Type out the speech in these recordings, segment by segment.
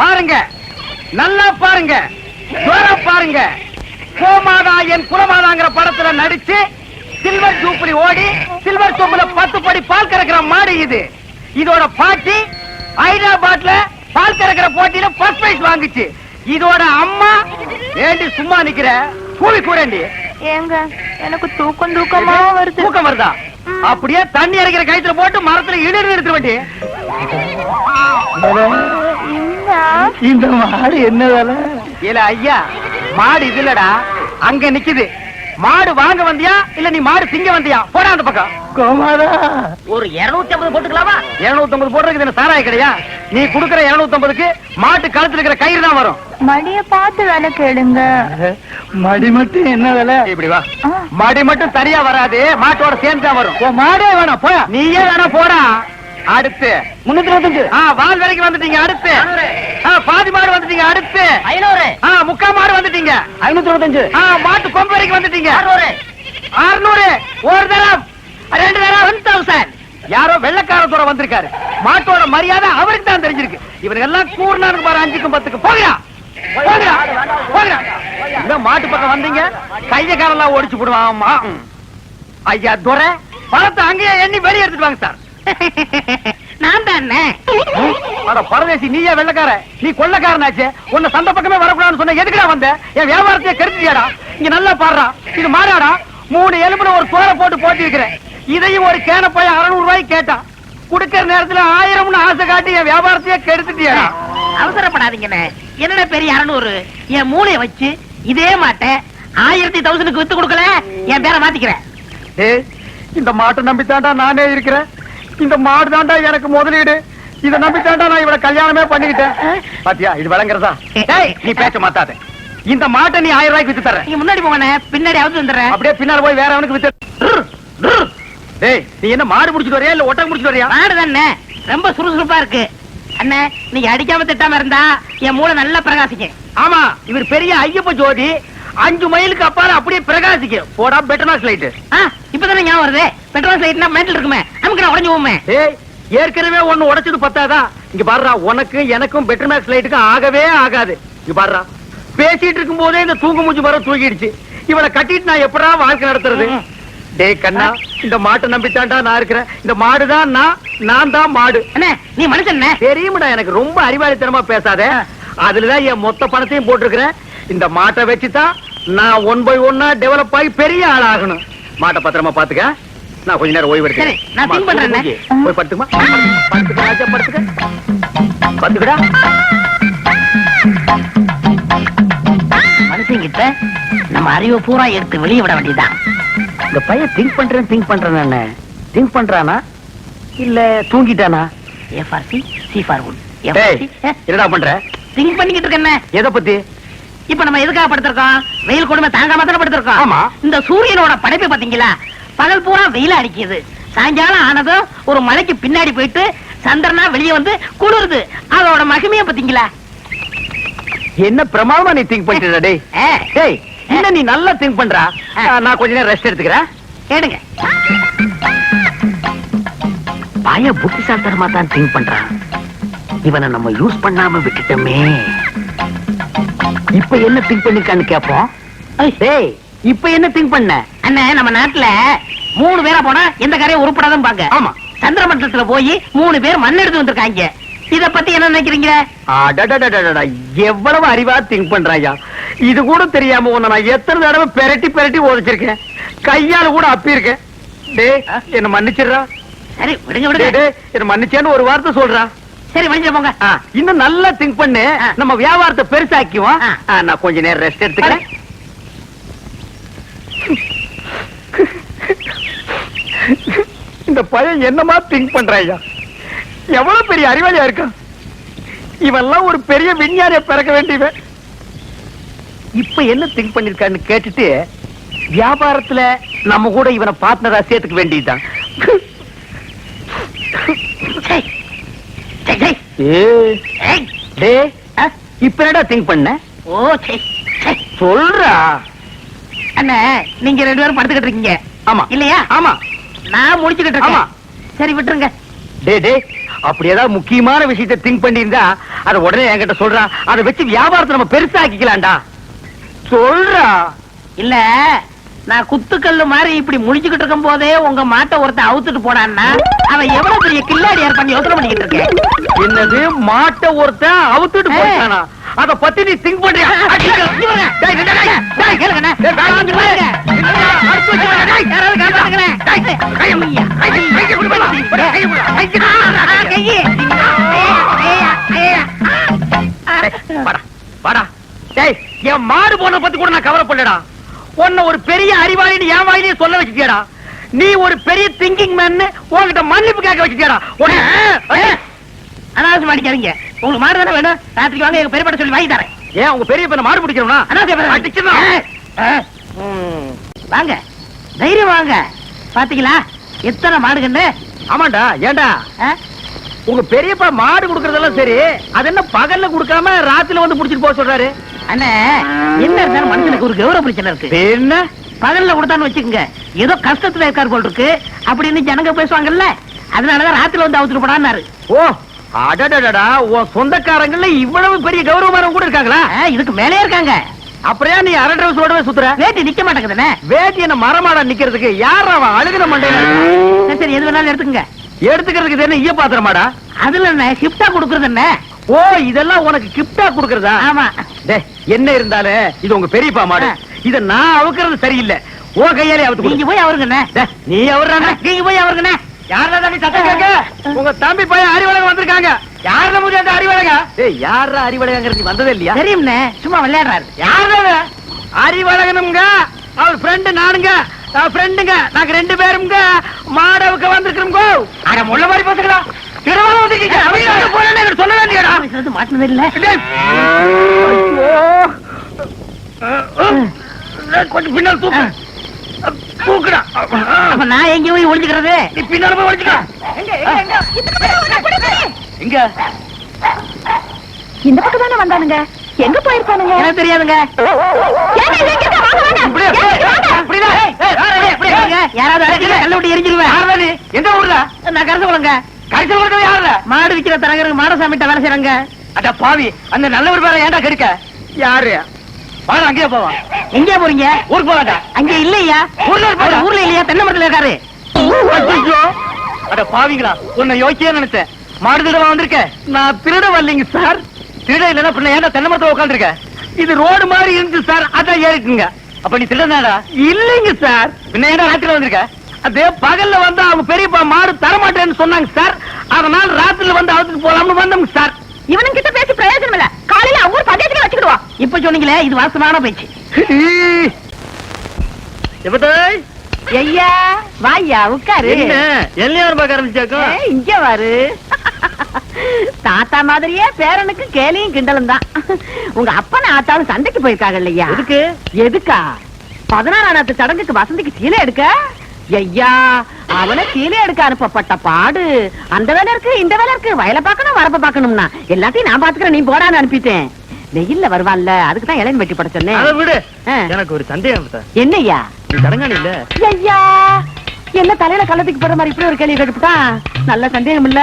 பாருங்க. நல்லா பாருங்க. பாருங்க. கோமாதா என் குலமாதாங்கிற படத்துல நடிச்சு சில்வர் ஜூப்ளி ஓடி சில்வர் சொம்புல பத்து படி பால் கறக்கிற மாடு இது. இதோட பாட்டி ஹைதராபாத்ல பால் கறக்கிற போட்டியில ஃபர்ஸ்ட் பிரைஸ் வாங்குச்சு. இதோட அம்மா ஏண்டி சும்மா நிக்கிற? கூவி கூறேண்டி. ஏங்க எனக்கு தூக்கம் தூக்கமா வருது. தூக்கம் வருதா? அப்படியே தண்ணி இறக்கிற கயித்துல போட்டு மரத்துல இடிந்து நிறுத்த வேண்டி என்ன இந்த மாடு என்ன வேலை? இல்ல ஐயா மாடு இது இல்லடா. அங்க நிக்குது. மாடு வாங்க வந்தியா? இல்ல நீ மாடு திங்க வந்தியா? போடா அந்த பக்கம். கோமாதா. ஒரு இருநூத்தி ஐம்பது போட்டுக்கலாமா? இருநூத்தி ஐம்பது போடுறதுக்கு என்ன சாராய கிடையா? நீ குடுக்கற இருநூத்தி ஐம்பதுக்கு மாட்டு கழுத்துல இருக்கிற கயிறு தான் வரும். மடிய பார்த்து வேலை கேளுங்க. மடி மட்டும் என்ன வேலை? இப்படி வா. மடி மட்டும் தனியா வராது மாட்டோட சேர்ந்து தான் வரும். மாடே வேணாம் போயா நீயே வேணா போடா. அடுத்து. முன்னூத்தி இருபத்தஞ்சு. வால் வரைக்கும் வந்துட்டீங்க அடுத்து. பாதி மாடு வந்துட்டீங்க அடுத்து. ஐநூறு. முக்கா மாடு வந்துட்டீங்க. ஐநூத்தி இருபத்தஞ்சு. மாட்டு கொம்பு வரைக்கும் வந்துட்டீங்க. அறுநூறு. ஒரு தரம். ரெண்டு தரம். ஒன் தௌசண்ட் யாரோ வெள்ளக்காரத்தோட வந்திருக்காரு. மாட்டோட மரியாதை அவருக்கு தான் தெரிஞ்சிருக்கு. இவனுக்கு எல்லாம் கூர்னானுக்கு பாரு அஞ்சுக்கும் பத்துக்கு போகிறா போகிறா போகிறா இந்த மாட்டு பக்கம் வந்தீங்க? கைய காலெல்லாம் ஒடிச்சு போடுவான். ஐயா துரை. பணத்தை அங்கேயே எண்ணி வெளியே எடுத்துட்டு வாங்க சார். நான் தானே? அட பரதேசி நீயே வெள்ளக்கார. நீ கொள்ளக்காரனாச்சே. உன்னை சந்த பக்கமே வரக்கூடாதுன்னு சொன்ன எதுக்குடா வந்த? என் வியாபாரத்தையே கெடுத்துட்டியாடா? இங்க நல்லா பாடுறா. இது மாறாடா? மூணு எலும்புல ஒரு சோற போட்டு போட்டி இருக்கிறேன் இதையும் ஒரு கேன போய் அறுநூறு ரூபாய்க்கு கேட்டான் குடுக்கற நேரத்துல ஆயிரம்னு ஆசை காட்டி என் வியாபாரத்தையே கெடுத்துட்டியாடா. அவசரப்படாதீங்கண்ணே. என்னடா பெரிய அறுநூறு? என் மூளைய வச்சு இதே மாட்டை ஆயிரத்தி தௌசண்ட்க்கு வித்து கொடுக்கல? என் பேரை மாத்திக்கிறேன். இந்த மாட்டை நம்பித்தாண்டா நானே இருக்கிறேன். இந்த மாடு தாண்டா எனக்கு முதலீடு. இத நம்பித்தாண்டா நான் இவள கல்யாணமே பண்ணிக்கிட்டேன். பாத்தியா இது விளங்குறதா? நீ பேச்ச மாத்தாத. இந்த மாட்டை நீ ஆயிரம் ரூபாய்க்கு வித்து தர நீங்க முன்னாடி போங்கண்ணே பின்னாடி அவுத்து வந்துடுறேன். அப்படியே பின்னால போய் வேற அவனுக்கு வித்து. டேய் நீ என்ன மாடு முடிச்சிட்டு வரியா இல்ல ஒட்டகம் முடிச்சிட்டு வரியா? மாடு தானே. ரொம்ப சுறுசுறுப்பா இருக்கு. அண்ணே நீங்க அடிக்காம திட்டாம இருந்தா என் மூளை நல்லா பிரகாசிக்கும். ஆமா இவர் பெரிய ஐயப்ப ஜோதி. அஞ்சு மைலுக்கு அப்பால அப்படியே பிரகாசிக்கும். போடா பெட்டனாஸ் லைட் ஆ, இப்பதானே ஞாபகம் வருது? பெட்ரோல் சைட்னா மேட்டில் இருக்குமே. நமக்கு நான் உடஞ்சு போமே ஏற்கனவே ஒண்ணு உடைச்சது பத்தாதா? இங்க பாருடா உனக்கு எனக்கும் பெட்டர்மேக்ஸ் லைட்டுக்கும் ஆகவே ஆகாது. இங்க பாருடா. பேசிட்டு இருக்கும் போதே இந்த தூங்கு மூஞ்சி மரம் தூக்கிடுச்சு. இவளை கட்டிட்டு நான் எப்படா வாழ்க்கை நடத்துறது? டேய் கண்ணா இந்த மாட்டை நம்பித்தாண்டா நான் இருக்கிறேன். இந்த மாடுதான் நான் நான் தான் மாடு. அண்ணே நீ மனுஷன் தெரியுமடா எனக்கு ரொம்ப அறிவாளித்தனமா பேசாத. அதுலதான் என் மொத்த பணத்தையும் போட்டிருக்கிறேன். இந்த மாட்டை வச்சுதான் நான் ஒன் பை ஒன்னா டெவலப் ஆகி பெரிய ஆள் ஆகணும் மாட்டை பத்திரமா பாத்துக்க. நான் கொஞ்ச நேரம் ஓய்வு எடுக்கிறேன். நான் பண்றேன். தூங்கு. போய் படுத்துமா? படுத்துக்க ராஜா படுத்துக்க. படுத்துக்கடா. மனுஷங்கிட்ட நம்ம அறிவை பூரா எடுத்து வெளியே விட வேண்டியதுதான். இந்த பையன் திங்க் பண்றேன் திங்க் பண்றேன் திங்க் பண்றானா? இல்ல தூங்கிட்டானா? A for C C for டேய், என்னடா பண்ற? திங்க் பண்ணிக்கிட்டு இருக்கேன் எதை பத்தி? இப்ப நம்ம எதுக்காக படுத்திருக்கோம்? வெயில் கொடுமை தாங்காம தானே படுத்திருக்கோம். ஆமா. இந்த சூரியனோட படைப்பு பாத்தீங்களா பகல் பூரா வெயில அடிக்குது. சாயங்காலம் ஆனதும் ஒரு மலைக்கு பின்னாடி போயிட்டு சந்திரனா வெளியே வந்து குளிருது. அதோட மகிமைய பாத்தீங்களா என்ன பிரமாதமா நீ திங்க் பண்ணிட்டு டேய்? டேய் என்ன நீ நல்லா திங்க் பண்றா? நான் கொஞ்ச நேரம் ரெஸ்ட் எடுத்துக்கிறேன். கேளுங்க. பய புத்திசாலித்தனமா தான் திங்க் பண்றான். இவனை நம்ம யூஸ் பண்ணாம விட்டுட்டோமே. இப்ப என்ன திங்க் பண்ணிருக்கான்னு கேப்போம். டேய் இப்ப என்ன திங்க் பண்ண? அண்ணே நம்ம நாட்டுல மூணு பேரா போனா எந்த கரையும் உருப்படாதான் பாங்க ஆமா. சந்திரமண்டலத்துல போய் மூணு பேர் மண் எடுத்து வந்திருக்காங்க. இத பத்தி என்ன நினைக்கிறீங்க? எவ்வளவு அறிவா திங்க் பண்றாயா இது கூட தெரியாம உன்னை நான் எத்தனை தடவை பெரட்டி பெரட்டி உதைச்சிருக்கேன் கையால கூட அப்பி இருக்கேன் டேய் என்ன மன்னிச்சிடுறா சரி விடுங்க விடுங்க என்ன மன்னிச்சேன்னு ஒரு வார்த்தை சொல்றா சரி மனுஷன் போங்க. இன்னும் நல்லா திங்க் பண்ணு. நம்ம வியாபாரத்தை பெருசாக்குவோம் நான் கொஞ்ச நேரம் ரெஸ்ட் எடுத்துக்கிறேன். இந்த பையன் என்னமா திங்க் பண்றாயா எவ்வளவு பெரிய அறிவாளியா இருக்கான்? இவெல்லாம் ஒரு பெரிய விஞ்ஞானிய பிறக்க வேண்டியவன். இப்ப என்ன திங்க் பண்ணிருக்கான்னு கேட்டுட்டு வியாபாரத்துல நம்ம கூட இவனை பார்ட்னரா சேர்த்துக்க வேண்டியதுதான் சரி. சரி, சரி. ஏய், ஏய். டேய், ஆ? இப்ப என்னடா திங்க் பண்ண? ஓ. சொல்றா. அண்ணே நீங்க ரெண்டு பேரும் படுத்துக்கிட்டு இருக்கீங்க. ஆமா. இல்லையா? ஆமா. நான் முடிச்சுக்கிட்டு. இருக்கேன். சரி விட்டுருங்க. டே டே அப்படி ஏதாவது முக்கியமான விஷயத்தை திங்க் பண்ணியிருந்தா அத உடனே என்கிட்ட சொல்றா. அதை வச்சு வியாபாரத்தை நம்ம பெருசாக்கிக்கலாம்டா. சொல்றா. இல்ல நான் குத்துக்கல்லு மாதிரி இப்படி முழிச்சுக்கிட்டு இருக்கும் போதே உங்க மாட்டை ஒருத்தன் அவுத்துட்டு போனான்னா அவன் எவ்வளவு பெரிய கில்லாடியார் பண்ணி யோசனை பண்ணிக்கிட்டு இருக்கேன் என்னது மாட்டை ஒருத்தன் அவுத்துட்டு. போயிட்டானா அத பத்தி நீ திங்க் பண்றியா என் மாடு போன பத்தி கூட நான் கவலைப்படலடா உன்னை ஒரு பெரிய அறிவாளின்னு என் வாயிலேயே சொல்ல வச்சுட்டியாடா. நீ ஒரு பெரிய திங்கிங் மேன் உன்கிட்ட மன்னிப்பு கேட்க வச்சுட்டியாடா. அனாவசியம் அடிக்காதீங்க. உங்களுக்கு மாடு தானே வேணும்? ராத்திரிக்கு வாங்க எங்க பெரியப்பட சொல்லி வாங்கி தரேன். ஏன் உங்க பெரிய பையனை மாடு பிடிக்கணும்னா? அனாவசியம் வாங்க. தைரியம் வாங்க. பாத்தீங்களா? எத்தனை மாடுகன்னு ஆமாண்டா ஏண்டா? உங்க பெரியப்பா மாடு குடுக்கறதெல்லாம் சரி அது என்ன பகல்ல குடுக்காம ராத்திரில வந்து புடிச்சிட்டு போக சொல்றாரு? அண்ணே என்ன இருந்தாலும் மனுஷனுக்கு ஒரு கௌரவ பிரச்சனை இருக்கு. என்ன? பகல்ல கொடுத்தான்னு வச்சுக்கோங்க. ஏதோ கஷ்டத்துல இருக்கார் போல் இருக்கு அப்படின்னு ஜனங்க பேசுவாங்கல்ல. அதனாலதான் ராத்திரில வந்து அவுத்துட்டு போடான்னாரு. ஓ அடடடடா உன் சொந்தக்காரங்கள்ல இவ்வளவு பெரிய கௌரவமானவங்க கூட இருக்காங்களா? இதுக்கு மேலே இருக்காங்க. ஏன் நீ அரை டிரஸ் சுத்துற? வேட்டி நிக்க மாட்டேங்குதுண்ணே. வேட்டி என்ன மரமாடா நிக்கிறதுக்கு? யார் அவன் அழுகின மண்டையில? சரி, எது வேணாலும் எடுத்துக்கங்க. எடுத்துக்கிறதுக்கு என்ன ஈய பாத்திரமாடா? அதுல என்ன ஷிஃப்டா கொடுக்கறது என்ன ஓ இதெல்லாம் உனக்கு கிப்டா குடுக்கறதா? ஆமா. என்ன இருந்தாலும் இது உங்க பெரியப்பா மாடு. இத நான் அவுக்கிறது சரியில்லை. ஓ கையாலே அவுத்து நீங்க. போய் அவருங்கண்ணே. நீ அவர்தானே நீங்க போய் அவருங்கண்ணே. யாரா தம்பி சத்தம் கேட்க? உங்க தம்பி பையன் அறிவழகம் வந்திருக்காங்க. யாரா முடியும் அந்த அறிவழகா ஏய் யாரா அறிவழகங்கிறது நீ வந்ததே இல்லையா? தெரியும்ண்ணே. சும்மா விளையாடுறாரு. யாரா அறிவழகனுங்க அவர் ஃப்ரெண்டு நானுங்க ஃப்ரெண்டுங்க நாங்க ரெண்டு பேருங்க. மாடவுக்கு வந்திருக்கிறோங்க அட முள்ள மாதிரி பேசுங்களா மாட்டினது இல்ல. கொஞ்சம் பின்னால் தூக்கு. தூக்குடா. அப்ப நான் எங்க போய் ஒளிஞ்சுக்கிறது? நீ பின்னால போய் ஒளிச்சுக்க எங்க இந்த பக்கம் தானே வந்தானுங்க? எங்க போயிருப்பானுங்க? எனக்கு தெரியாதுங்க. யாராவது எரிஞ்சிருவேன்? எந்த ஊர்ல நான் கருத்து சொல்லுங்க கடைசியில் இருக்கிறது யாருல? மாடு விக்கிற தரகருக்கு மாடசாமிட்ட வேலை செய்யறாங்க அட பாவி அந்த நல்லவர் பேர ஏன்டா கெடுக்க? யாரு? வாடா அங்கேயே போவான் எங்க போறீங்க? ஊருக்கு போவாடா அங்க இல்லையா? ஊர்ல இருப்பாரா? ஊர்ல இல்லையா? தென்னை மரத்துல இருக்காரு. அட பாவிங்களா உன்னை யோக்கியே நினைச்சேன் மாடு திருட வந்திருக்க? நான் திருட வரலைங்க சார். திருட இல்லைன்னா பின்ன ஏன்டா தென்னை மரத்துல உட்காந்துருக்க? இது ரோடு மாதிரி இருந்துச்சு சார். அதான் ஏறிக்குங்க அப்ப நீ திருடனாடா? இல்லைங்க சார். பின்ன ஏன்டா ராத்திரில வந்திருக்க? அதே பகல்ல வந்து அவங்க பெரியப்பா மாடு தரமாட்டேன்னு சொன்னாங்க சார் அதனால ராத்திரில வந்து அவுத்துட்டு போலாம்னு வந்தோங்க சார் இவனுங்க கிட்ட பேசி பிரயோஜனம் இல்ல. காலையில அவங்க ஊர் பஞ்சாயத்துக்கு வச்சுக்கிடுவா. இப்ப சொன்னீங்களே இது வாசமான பேச்சு. ஐயா வாயா உட்காரு. என்ன? எல்லையார் பார்க்க ஆரம்பிச்சாக்கும் ஏய், இங்க வாரு. தாத்தா மாதிரியே பேரனுக்கு கேலியும் கிண்டலும் தான். உங்க அப்பனை ஆத்தாலும் சண்டைக்கு போயிருக்காங்க இல்லையா? எதுக்கு? எதுக்கா? பதினாறாம் சடங்குக்கு வசந்திக்கு சீலை எடுக்க? ஐயா அவனை சீலை எடுக்க அனுப்பப்பட்ட பாடு. அந்த வேலை இருக்கு இந்த வேலை இருக்கு. வயலை பார்க்கணும் வரப்ப பார்க்கணும்னா. எல்லாத்தையும் நான் பாத்துக்கிறேன் நீ போடான்னு அனுப்பிட்டேன். வெயில்ல வருவான்ல அதுக்கு தான் இளன் வெட்டி பட சொன்னேன் விடு. எனக்கு ஒரு சந்தேகம் நீ தடங்கானி இல்ல. ஐயா என்ன தலையில கள்ளத்துக்கு போற மாதிரி இப்படி ஒரு கேள்வி கேட்டுட்டா நல்ல சந்தேகம் இல்ல.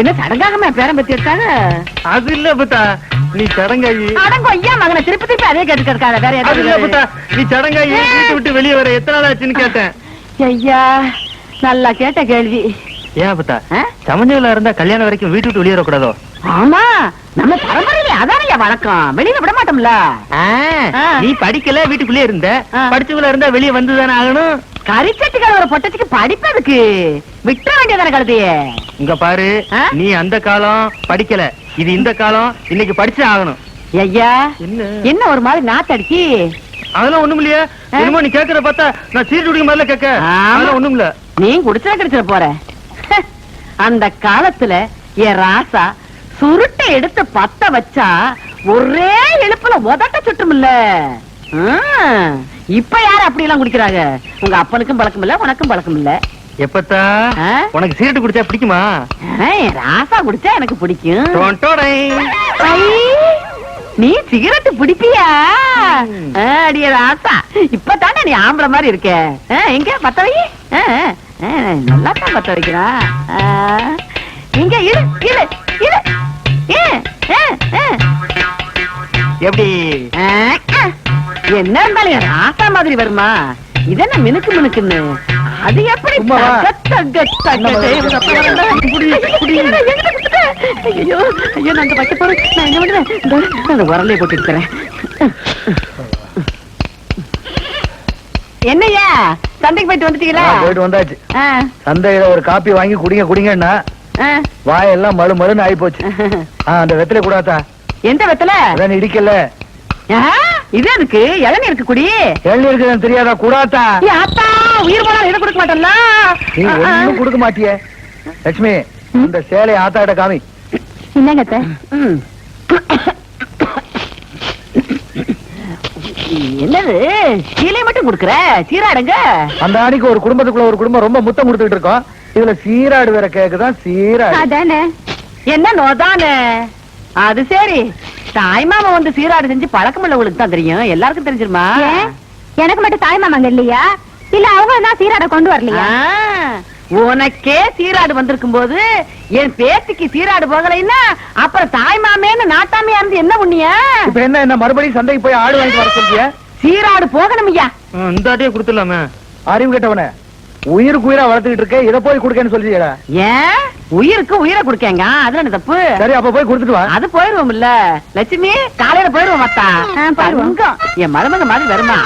என்ன சடங்காகமே பேரம் பத்தி எடுத்தாங்க? அது இல்ல பத்தா. நீ சடங்காயி. அடங்கோ ஐயா மகனை திருப்பி திருப்பி அதே கேட்டு இருக்காத. வேற நீ சடங்காயி வீட்டு விட்டு வெளியே வர எத்தனை நாள் ஆச்சுன்னு கேட்டேன். ஐயா நல்லா கேட்ட கேள்வி. ஏன் பத்தா ஆ? சமஞ்சல இருந்தா கல்யாணம் வரைக்கும் வீட்டு விட்டு வெளியே வரக்கூடாதோ? ஆமா நம்ம பரம்பரையில அதானயா வழக்கம். வெளியில விட மாட்டோம்ல. நீ படிக்கல வீட்டுக்குள்ளே இருந்த. படிச்சவங்கள இருந்தா வெளியே வந்துதானே ஆகணும்? கரிச்சட்டிக்கார ஒரு பொட்டச்சுக்கு படிப்பதுக்கு விட்ட வேண்டியதான கழுதையே. இங்க பாரு? நீ அந்த காலம் படிக்கல. இது இந்த காலம் இன்னைக்கு படிச்சே ஆகணும். ஐயா என்ன? என்ன ஒரு மாதிரி நாத்தடிக்கி அதெல்லாம் ஒண்ணும் இல்லையா? என்னமோ நீ கேக்குற பார்த்தா நான் சீட்டு குடிக்க மாதிரில கேட்க. அதெல்லாம் ஒண்ணும் இல்ல நீ குடிச்சா கிடைச்சிட போற. அந்த காலத்துல என் ராசா சுருட்டை எடுத்து பத்த வச்சா ஒரே இழுப்புல உதட்ட சுட்டுமில்ல. ம், இப்ப யாரு அப்படி எல்லாம் குடிக்கிறாங்க? உங்க அப்பனுக்கும் பழக்கம் இல்ல உனக்கும் பழக்கம் இல்ல எப்பத்தா? உனக்கு சீட்டு குடிச்சா பிடிக்குமா? ராசா குடிச்சா எனக்கு பிடிக்கும். நீ சிகரெட் பிடிப்பியா? அடியே ராசா இப்பதானே நீ ஆம்பளை மாதிரி இருக்க? எங்க? பத்த வை நல்லா தான் பத்த வைக்கிறா. இங்க இரு இரு இரு. எப்படி. என்ன இருந்தாலும் ராசா மாதிரி வருமா? இதென்ன மினுக்கு மினுக்குன்னு? அது எப்படி ஐயோ. ஐயோ நான் வைக்க போறேன். நான் என்ன பண்ணுவேன் அந்த உரலையை போட்டு இருக்கிறேன் என்னய்யா? சந்தைக்கு போயிட்டு வந்துட்டீங்களா? போயிட்டு வந்தாச்சு. சந்தையில ஒரு காப்பி வாங்கி குடிங்க குடிங்கன்னா. வாயெல்லாம் மழு மழுன்னு ஆயி போச்சு அந்த வெத்தில கூடாதா எந்த வெத்தல? இடிக்கல இது எதுக்கு? இளநீ இருக்கு குடி. எள்ளி இருக்குதுன்னு தெரியாதா? கூடாதா உயிர் போனா இதை கொடுக்க மாட்டேன்ல? நீ கொடுக்க மாட்டியே. லட்சுமி இந்த சேலை ஆத்தாட்ட காமி? ம். என்னது? சீலை மட்டும் குடுக்குற? சீராடுங்க. அந்த அன்னைக்கு ஒரு குடும்பத்துக்குள்ள ஒரு குடும்பம் ரொம்ப முத்தம் கொடுத்துட்டு இருக்கோம். இதுல சீராடு வேற கேக்குதான் சீராடு. அதானே? என்ன நோதானே? அது சரி. தாய்மாமா வந்து சீராடு செஞ்சு பழக்கம் உள்ளவங்களுக்கு தான் தெரியும். எல்லாருக்கும் தெரிஞ்சிருமா? எனக்கு மட்டும் தாய் மாமாங்க இல்லையா? இல்ல அவங்க தான் சீராட கொண்டு வரலையா? உனக்கே சீராடு வந்திருக்கும் போது என் பேத்திக்கு சீராடு போகலைன்னா அப்புறம் தாய்மாமேன்னு நாட்டாமையா இருந்து என்ன புண்ணியா இப்ப என்ன என்ன மறுபடியும் சந்தைக்கு போய் ஆடு வாங்கிட்டு வர சொல்றிய? சீராடு போகணும் ஐயா. இந்த ஆட்டையே கொடுத்துடலாமே. அறிவு கெட்டவன உயிருக்கு உயிரா வளர்த்துக்கிட்டு இருக்க இத போய் கொடுக்கன்னு சொல்றியடா ஏன்? உயிருக்கு உயிரை கொடுக்கங்க. அதுல என்ன தப்பு? சரி அப்ப போய் கொடுத்துட்டு வா. அது போயிருவோம் இல்ல லட்சுமி காலையில போயிருவோம் மத்தா. என் மருமக மாதிரி வருமா?